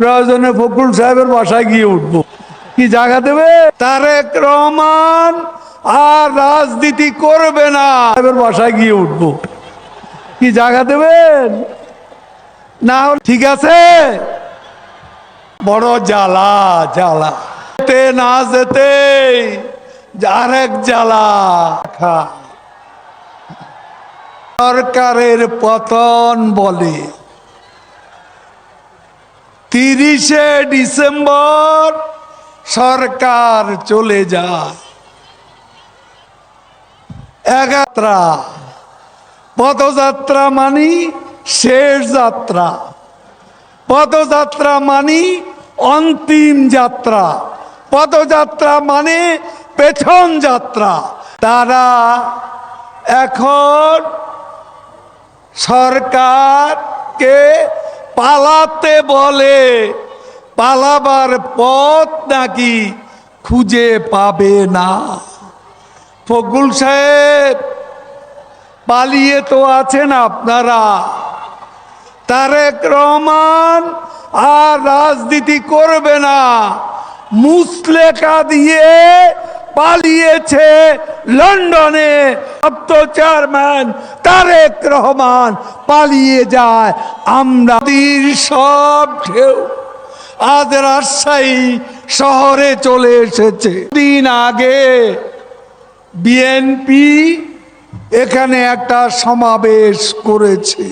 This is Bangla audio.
প্রয়োজনে ফখরুল সাহেবের বাসায় গিয়ে উঠবো। কি জায়গা দেবে? তারেক রহমান আর রাজনীতি করবে না। সাহেবের বাসায় গিয়ে উঠবো। কি জায়গা দেবেন? না ঠিক আছে? বড় জ্বালা জ্বালা। যেতে না যেতে আরেক জ্বালা খা সরকারের পতন বলে। তিরিশে ডিসেম্বর সরকার চলে যায়। এগাত্রা পদযাত্রা মানি শেষ যাত্রা। পদযাত্রা মানি অন্তিম যাত্রা। পদযাত্রা মানে পেছন যাত্রা। তারা এখন সরকারকে পালাতে বলে, পালাবার পথ নাকি খুঁজে পাবে না। ফকুল সাহেব, পালিয়ে তো আছেন আপনারা। তারেক রহমান আর রাজনীতি করবে না। মুসলেকা দিয়ে পালিয়েছে লন্ডনে সপ্ত চেয়ারম্যান তারেক রহমান পালিয়ে যায়। আমরা সব ঢেউ আজ রাজশাহী শহরে চলে এসেছে। দিন আগে বিএনপি এখানে একটা সমাবেশ করেছে।